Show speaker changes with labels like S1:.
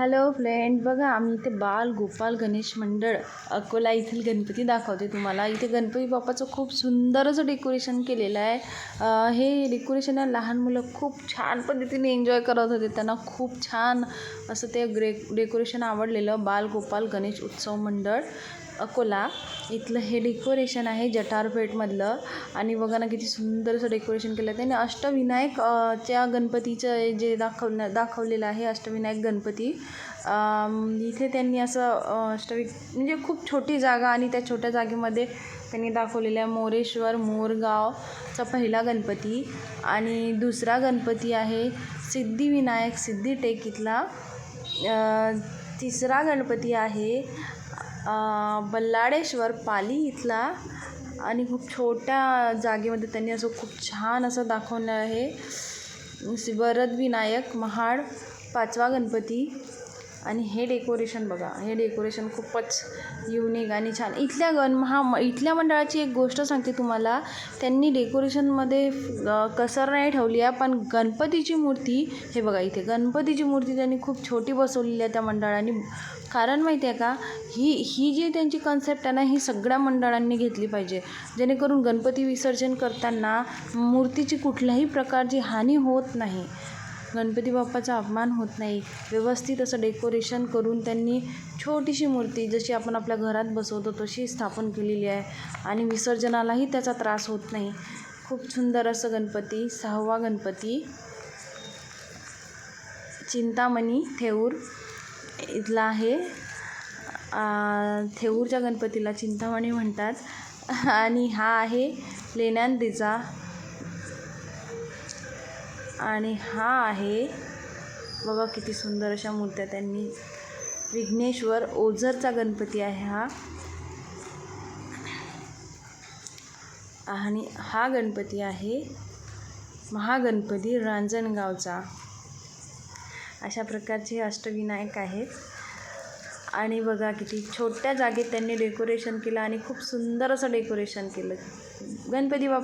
S1: Hello friend बघा आम्ही इथे बाल गोपाल गणेश मंडळ अकोला येथील गणपती दाखवते तुम्हाला. इथे गणपती बाप्पाचं खूप सुंदर असं डेकोरेशन केलेलं आहे. हे डेकोरेशन आहे लहान मुलं खूप छान पद्धतीने एन्जॉय करत होते. त्यांना खूप छान असं ते ग्रे डेकोरेशन आवडलेलं बाल गोपाल गणेश उत्सव मंडळ अकोला. इथलं हे डेकोरेशन आहे जटारपेठमधलं. आणि बघा ना किती सुंदर असं डेकोरेशन केलं त्याने. अष्टविनायक च्या गणपतीचं जे दाखवलं दाखवलेलं आहे अष्टविनायक गणपती. इथे त्यांनी असं स्टविक म्हणजे खूप छोटी जागा आणि त्या छोट्या जागेमध्ये त्यांनी दाखवलेलं आहे मोरेश्वर मोरगावचा पहिला गणपती आणि दुसरा गणपती आहे सिद्धिविनायक सिद्धिटेक इथला. तिसरा गणपती आहे बल्लाळेश्वर पाली इथला आणि खूप छोट्या जागेमध्ये त्यांनी असं खूप छान असं दाखवलं आहे. वरदविनायक महाड पाचवा गणपती. आणि हे डेकोरेशन बघा हे डेकोरेशन खूपच युनिक आणि छान. इथल्या गण महा इथल्या मंडळाची एक गोष्ट सांगते तुम्हाला. त्यांनी डेकोरेशनमध्ये कसर नाही ठेवली आहे पण गणपतीची मूर्ती हे बघा इथे गणपतीची मूर्ती त्यांनी खूप छोटी बसवलेली आहे त्या मंडळाने. कारण माहिती आहे का ही ही जी त्यांची कन्सेप्ट आहे ना ही सगळ्या मंडळांनी घेतली पाहिजे. जेणेकरून गणपती विसर्जन करताना मूर्तीची कुठल्याही प्रकारची हानी होत नाही. गणपती बाप्पाचा अपमान होत नाही. व्यवस्थित असं डेकोरेशन करून त्यांनी छोटीशी मूर्ती जशी आपण आपल्या घरात बसवतो तशी स्थापन केलेली आहे. आणि विसर्जनालाही त्याचा त्रास होत नाही. खूप सुंदर असं गणपती सहावा गणपती. चिंतामणी थेऊर इथला आहे. थेऊरच्या गणपतीला चिंतामणी म्हणतात. आणि हा आहे लेण्यांदेचा आणि हा आहे बघा किती सुंदर अशा मूर्त्या त्यांनी. विघ्नेश्वर ओझरचा गणपती आहे हा. आणि हा गणपती आहे महागणपती रांजणगावचा. अशा प्रकारचे अष्टविनायक आहेत. आणि बघा किती छोट्या जागेत त्यांनी डेकोरेशन केलं आणि खूप सुंदर असं डेकोरेशन केलं. गणपती बाप